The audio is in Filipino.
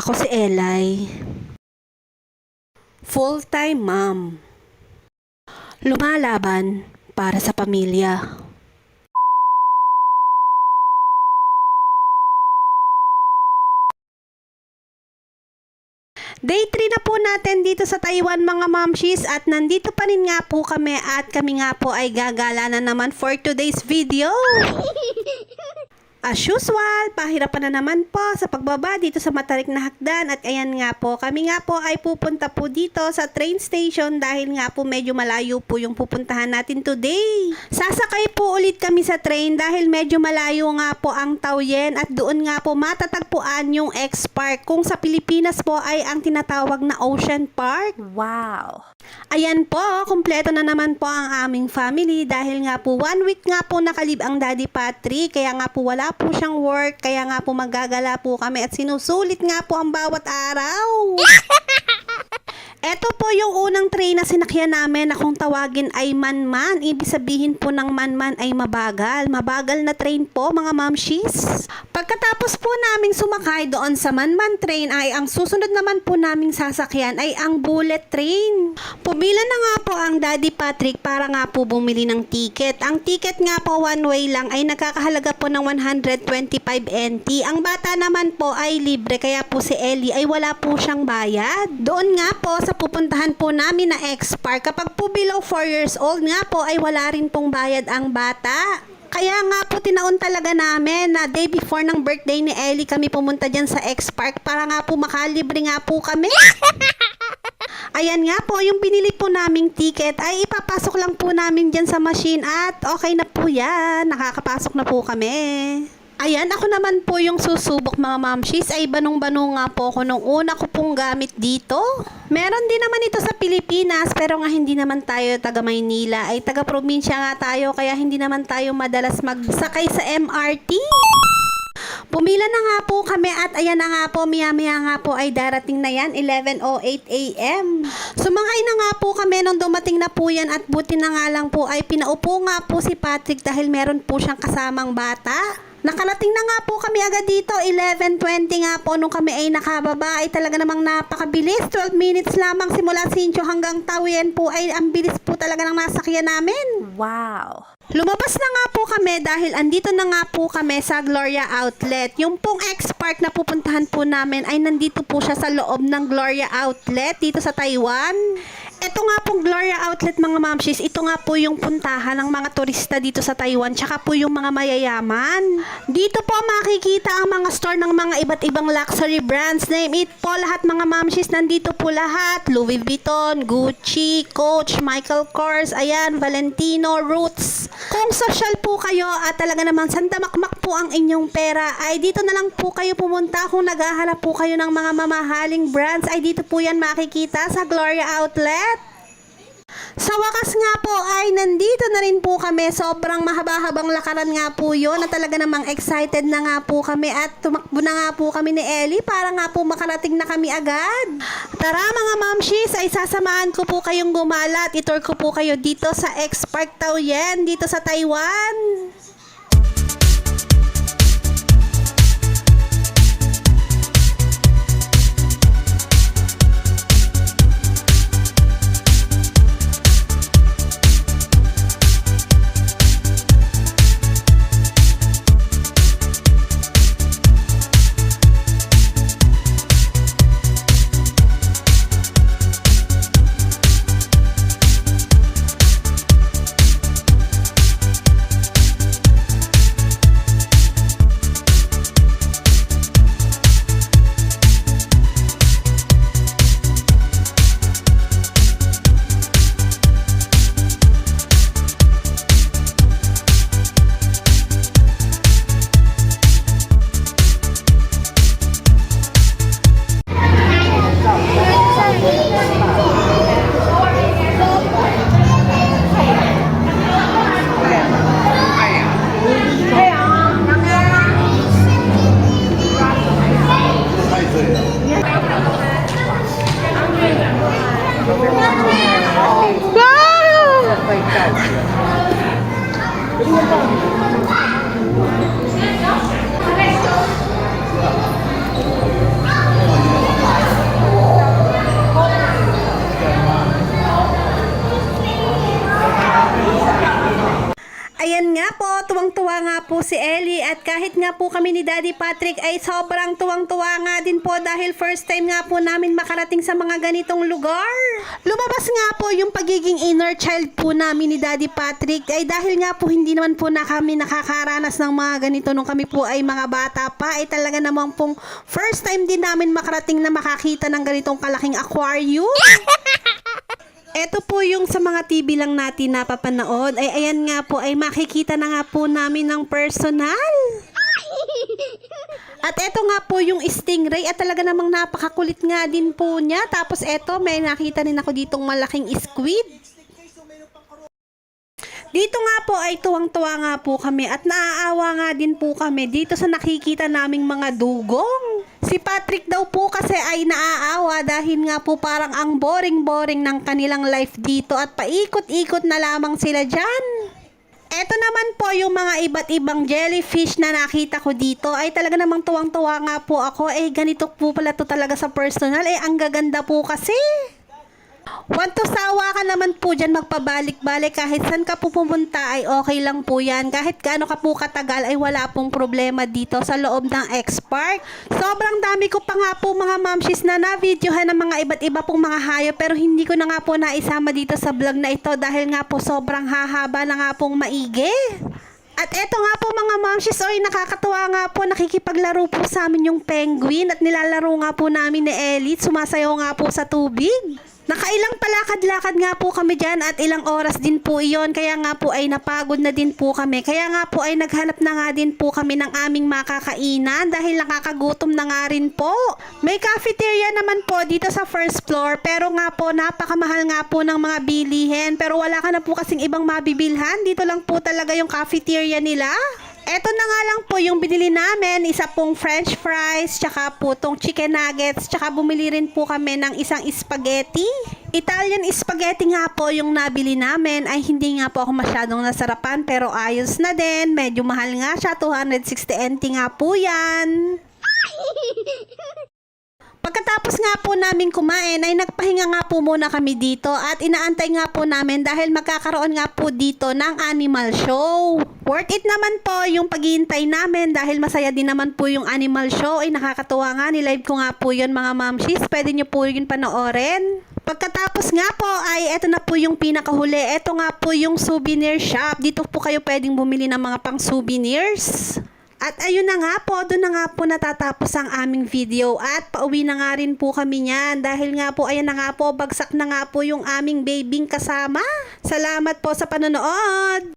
Ako si Elay. Full-time mom. Lumalaban para sa pamilya. Day 3 na po natin dito sa Taiwan mga mamshis at nandito pa rin nga po kami at kami nga po ay gagala na naman for today's video. As usual, pahirapan na naman po sa pagbaba dito sa matarik na hagdan at ayan nga po, kami nga po ay pupunta po dito sa train station dahil nga po medyo malayo po yung pupuntahan natin today. Sasakay po ulit kami sa train dahil medyo malayo nga po ang Tauyen at doon nga po matatagpuan yung X-Park kung sa Pilipinas po ay ang tinatawag na Ocean Park. Wow. Ayan po, kumpleto na naman po ang aming family dahil nga po one week nga po nakalib ang Daddy Patrick kaya nga po wala po siyang work kaya nga po magagala po kami at sinusulit nga po ang bawat araw. Ito po yung unang train na sinakyan namin na kung tawagin ay manman. Ibig sabihin po ng manman ay mabagal. Mabagal na train po mga mamshis. Pagkatapos po naming sumakay doon sa manman train ay ang susunod naman po naming sasakyan ay ang bullet train. Pumila na nga po ang Daddy Patrick para nga po bumili ng ticket. Ang ticket nga po one way lang ay nagkakahalaga po ng 125 NT. Ang bata naman po ay libre kaya po si Ellie ay wala po siyang bayad. Doon nga po sa pupuntahan po namin na X-Park, kapag po below 4 years old nga po ay wala rin pong bayad ang bata. Kaya nga po tinaon talaga namin na day before ng birthday ni Ellie kami pumunta dyan sa X-Park para nga po makalibre nga po kami. Ayan nga po, yung binili po naming ticket ay ipapasok lang po namin dyan sa machine at okay na po yan. Nakakapasok na po kami. Ayan, ako naman po yung susubok mga mamshis ay banong-bano nga po ako nung una ko pong gamit dito. Meron din naman ito sa Pilipinas pero nga hindi naman tayo taga Maynila ay taga probinsya nga tayo kaya hindi naman tayo madalas magsakay sa MRT. Pumila na nga po kami at ayan na nga po, maya-maya nga po ay darating na yan, 11.08 a.m. Sumakay na nga po kami nung dumating na po yan at buti na nga lang po ay pinaupo nga po si Patrick dahil meron po siyang kasamang bata. Nakalating na nga po kami agad dito, 11.20 nga po nung kami ay nakababa ay talaga namang napakabilis. 12 minutes lamang simula Sincho hanggang Tawian po ay ang bilis po talaga ng nasakyan namin. Wow. Lumabas na nga po kami dahil andito na nga po kami sa Gloria Outlet. Yung pong X-Park na pupuntahan po namin ay nandito po siya sa loob ng Gloria Outlet dito sa Taiwan. Ito nga pong Gloria Outlet mga mamshis, ito nga po yung puntahan ng mga turista dito sa Taiwan, tsaka po yung mga mayayaman. Dito po makikita ang mga store ng mga iba't ibang luxury brands. Name it po lahat mga mamshis, nandito po lahat. Louis Vuitton, Gucci, Coach, Michael Kors, ayan, Valentino, Roots. Kung social po kayo at talaga naman sandamakmak po ang inyong pera, ay dito na lang po kayo pumunta kung naghahanap po kayo ng mga mamahaling brands, ay dito po yan makikita sa Gloria Outlet. Sa wakas nga po ay nandito na rin po kami. Sobrang mahaba-habang lakaran nga po yun na talaga namang excited na nga po kami at tumakbo na nga po kami ni Ellie para nga po makarating na kami agad. Tara mga mamshis ay sasamahan ko po kayong gumala at itour ko po kayo dito sa X-Park Taoyuan dito sa Taiwan. Kahit nga po kami ni Daddy Patrick ay sobrang tuwang-tuwa nga din po dahil first time nga po namin makarating sa mga ganitong lugar. Lumabas nga po yung pagiging inner child po namin ni Daddy Patrick ay dahil nga po hindi naman po na kami nakakaranas ng mga ganito nung kami po ay mga bata pa ay talaga namang pong first time din namin makarating na makakita ng ganitong kalaking aquarium. Ito po yung sa mga TV lang natin napapanood. Ay ayan nga po ay makikita na nga po namin ng personal. At eto nga po yung stingray at talaga namang napakakulit nga din po niya. Tapos eto may nakita din ako ditong malaking squid. Dito nga po ay tuwang-tuwa nga po kami at naaawa nga din po kami dito sa nakikita naming mga dugong. Si Patrick daw po kasi ay naaawa dahil nga po parang ang boring-boring ng kanilang life dito at paikot-ikot na lamang sila dyan. Eto naman po yung mga iba't ibang jellyfish na nakita ko dito ay talaga namang tuwang-tuwa nga po ako eh ganito po pala to talaga sa personal eh ang gaganda po kasi. Want to sawa ka naman po dyan magpabalik-balik kahit saan ka po pumunta ay okay lang po yan. Kahit gaano ka po katagal ay wala pong problema dito sa loob ng X-Park. Sobrang dami ko pa nga po mga mamshis na na-videohan ng mga iba't iba pong mga hayop pero hindi ko na nga po naisama dito sa vlog na ito dahil nga po sobrang hahaba na nga pong maigi. At eto nga po mga mamshis, oy nakakatuwa nga po, nakikipaglaro po sa amin yung penguin at nilalaro nga po namin ni Elite, sumasayaw nga po sa tubig. Nakailang palakad-lakad nga po kami dyan at ilang oras din po iyon, kaya nga po ay napagod na din po kami. Kaya nga po ay naghanap na nga din po kami ng aming makakainan dahil nakakagutom na nga rin po. May cafeteria naman po dito sa first floor pero nga po napakamahal nga po ng mga bilihin pero wala ka na po kasing ibang mabibilhan. Dito lang po talaga yung cafeteria nila. Eto na nga lang po yung binili namin, isa pong french fries, tsaka po tong chicken nuggets, tsaka bumili rin po kami ng isang spaghetti. Italian spaghetti nga po yung nabili namin, ay hindi nga po ako masyadong nasarapan, pero ayos na din, medyo mahal nga siya, 260 NT nga po yan. Pagkatapos nga po namin kumain ay nagpahinga nga po muna kami dito at inaantay nga po namin dahil magkakaroon nga po dito ng animal show. Worth it naman po yung paghihintay namin dahil masaya din naman po yung animal show ay nakakatuwa nga nilive ko nga po yun mga mamshis pwede nyo po yun panoorin. Pagkatapos nga po ay eto na po yung pinakahuli. Eto nga po yung souvenir shop. Dito po kayo pwedeng bumili ng mga pang souvenirs. At ayun na nga po, doon na nga po natatapos ang aming video at pauwi na nga rin po kami niyan dahil nga po ayan na nga po, bagsak na nga po yung aming babing kasama. Salamat po sa panonood!